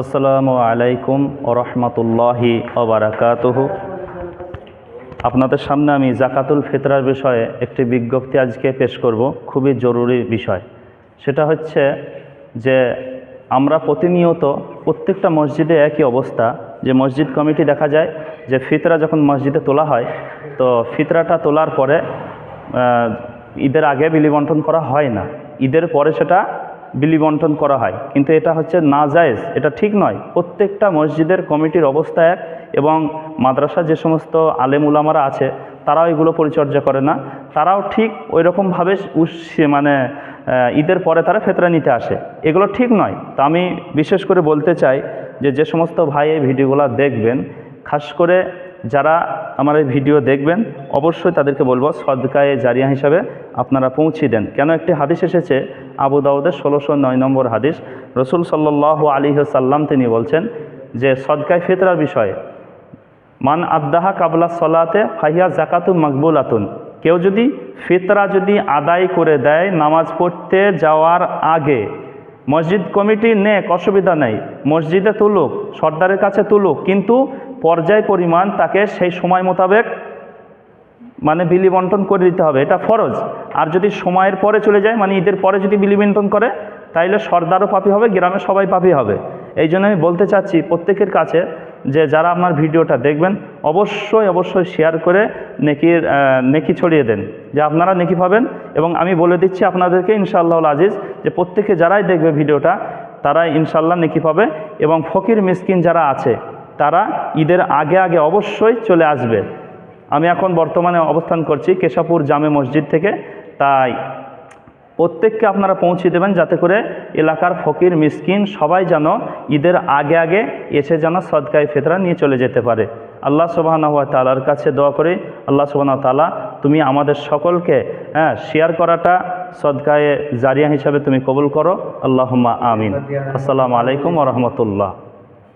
আসসালামু আলাইকুম ওরহমতুল্লাহি ওবরাকাতুহু আপনাদের সামনে আমি জাকাতুল ফিতরার বিষয়ে একটি বিজ্ঞপ্তি আজকে পেশ করব, খুবই জরুরি বিষয়। সেটা হচ্ছে যে আমরা প্রতিনিয়ত প্রত্যেকটা মসজিদে একই অবস্থা, যে মসজিদ কমিটি দেখা যায় যে ফিতরা যখন মসজিদে তোলা হয়, তো ফিতরাটা তোলার পরে ঈদের আগে বিলি বন্টন করা হয় না। ঈদের পরে সেটা বিলি বন্টন করা হয়। কিন্তু এটা হচ্ছে না জায়েজ এটা ঠিক নয়। প্রত্যেকটা মসজিদের কমিটির অবস্থা এক এবং মাদ্রাসা যে সমস্ত আলেম উলামারা আছে, তারাও এগুলো পরিচর্যা করে না। তারাও ঠিক ওই রকমভাবে মানে ঈদের পরে তারা ফেতরা নিতে আসে। এগুলো ঠিক নয়। তো আমি বিশেষ করে বলতে চাই যে যে সমস্ত ভাই এই ভিডিওগুলো দেখবেন, খাস করে যারা আমার এই ভিডিও দেখবেন, অবশ্যই তাদেরকে বলব সদকায়ে জারিয়া হিসাবে আপনারা পৌঁছে দেন। কেন একটি হাদিস এসেছে? আবু দাউদের ষোলোশো নয় নম্বর হাদিস। রসুল সাল্লাহ আলী সাল্লাম তিনি বলছেন যে, সদকায় ফিতরার বিষয়ে, মান আদাহা কাবলা সলাতে ফাহিয়া জাকাতু মকবুল আতুন কেউ যদি ফিতরা যদি আদায় করে দেয় নামাজ পড়তে যাওয়ার আগে, মসজিদ কমিটি নেক অসুবিধা নেই, মসজিদে তুলুক, সর্দারের কাছে তুলুক, কিন্তু পর্যায় পরিমাণ তাকে সেই সময় মোতাবেক মানে বিলি বন্টন করে দিতে হবে। এটা ফরজ। আর যদি সময়ের পরে চলে যায় মানে ঈদের পরে যদি বিলি বন্টন করে, তাইলে সর্দারও পাপি হবে গ্রামে সবাই পাপি হবে। এই জন্য আমি বলতে চাচ্ছি প্রত্যেকের কাছে যে যারা আপনার ভিডিওটা দেখবেন, অবশ্যই অবশ্যই শেয়ার করে নেকির নেকি ছড়িয়ে দেন, যে আপনারা নেকি পাবেন। এবং আমি বলে দিচ্ছি আপনাদেরকে, ইনশাআল্লাহ আজিজ, যে প্রত্যেকে যারাই দেখবে ভিডিওটা, তারাই ইনশাল্লাহ নেকি পাবে। এবং ফকির, মিসকিন যারা আছে তারা ঈদের আগে আগে অবশ্যই চলে আসবে। আমি এখন বর্তমানে অবস্থান করছি কেশাপুর জামে মসজিদ থেকে। তাই প্রত্যেককে আপনারা পৌঁছে দেবেন যাতে করে এলাকার ফকির, মিসকিন সবাই যেন ঈদের আগে আগে এসে যেন সদকায় ফেতরা নিয়ে চলে যেতে পারে। আল্লাহ সুবাহানা ওয়া তালার কাছে দোয়া করি, আল্লাহ সুবাহ তালা তুমি আমাদের সকলকে হ্যাঁ শেয়ার করাটা সদকায়ে জারিয়া হিসাবে তুমি কবুল করো। আল্লাহ আমিন। আসসালামু আলাইকুম রহমতুল্লাহ।